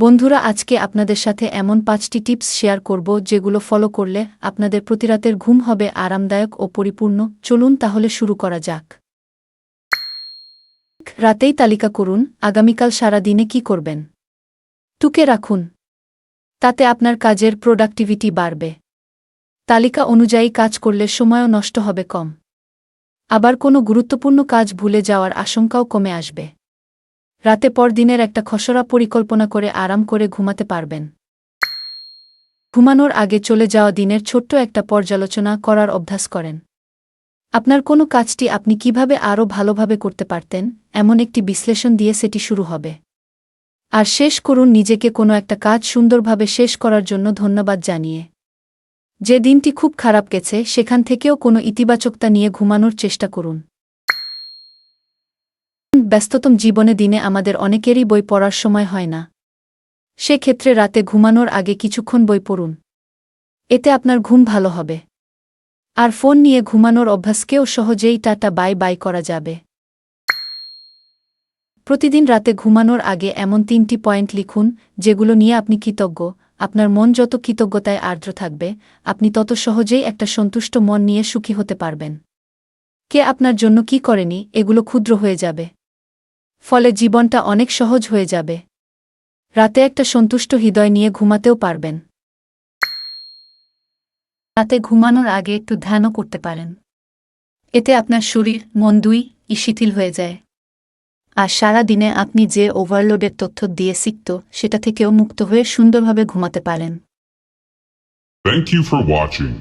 বন্ধুরা, আজকে আপনাদের সাথে এমন পাঁচটি টিপস শেয়ার করব যেগুলো ফলো করলে আপনাদের প্রতিরাতের ঘুম হবে আরামদায়ক ও পরিপূর্ণ। চলুন তাহলে শুরু করা যাক। রাতেই তালিকা করুন, আগামীকাল সারা দিনে কি করবেন। টুকে রাখুন। তাতে আপনার কাজের প্রোডাক্টিভিটি বাড়বে। তালিকা অনুযায়ী কাজ করলে সময়ও নষ্ট হবে কম। আবার কোনো গুরুত্বপূর্ণ কাজ ভুলে যাওয়ার আশঙ্কাও কমে আসবে। রাতে পর দিনের একটা খসড়া পরিকল্পনা করে আরাম করে ঘুমাতে পারবেন। ঘুমানোর আগে চলে যাওয়া দিনের ছোট্ট একটা পর্যালোচনা করার অভ্যাস করেন। আপনার কোনো কাজটি আপনি কীভাবে আরও ভালোভাবে করতে পারতেন, এমন একটি বিশ্লেষণ দিয়ে সেটি শুরু হবে। আর শেষ করুন নিজেকে কোনো একটা কাজ সুন্দরভাবে শেষ করার জন্য ধন্যবাদ জানিয়ে। যে দিনটি খুব খারাপ গেছে, সেখান থেকেও কোনো ইতিবাচকতা নিয়ে ঘুমানোর চেষ্টা করুন। ব্যস্ততম জীবনে দিনে আমাদের অনেকেরই বই পড়ার সময় হয় না। সেক্ষেত্রে রাতে ঘুমানোর আগে কিছুক্ষণ বই পড়ুন। এতে আপনার ঘুম ভালো হবে। আর ফোন নিয়ে ঘুমানোর অভ্যাসকেও সহজেই টাটা, বাই বাই করা যাবে। প্রতিদিন রাতে ঘুমানোর আগে এমন তিনটি পয়েন্ট লিখুন, যেগুলো নিয়ে আপনি কৃতজ্ঞ। আপনার মন যত কৃতজ্ঞতায় আর্দ্র থাকবে, আপনি তত সহজেই একটা সন্তুষ্ট মন নিয়ে সুখী হতে পারবেন। কে আপনার জন্য কি করেনি, এগুলো ক্ষুদ্র হয়ে যাবে। ফলে জীবনটা অনেক সহজ হয়ে যাবে। রাতে একটা সন্তুষ্ট হৃদয় নিয়ে ঘুমাতেও পারবেন। রাতে ঘুমানোর আগে একটু ধ্যানও করতে পারেন। এতে আপনার শরীর, মন দুই ই শিথিল হয়ে যায়। আর সারা দিনে আপনি যে ওভারলোডের তথ্য দিয়ে শিখত সেটা থেকেও মুক্ত হয়ে সুন্দরভাবে ঘুমাতে পারেন। Thank you for watching.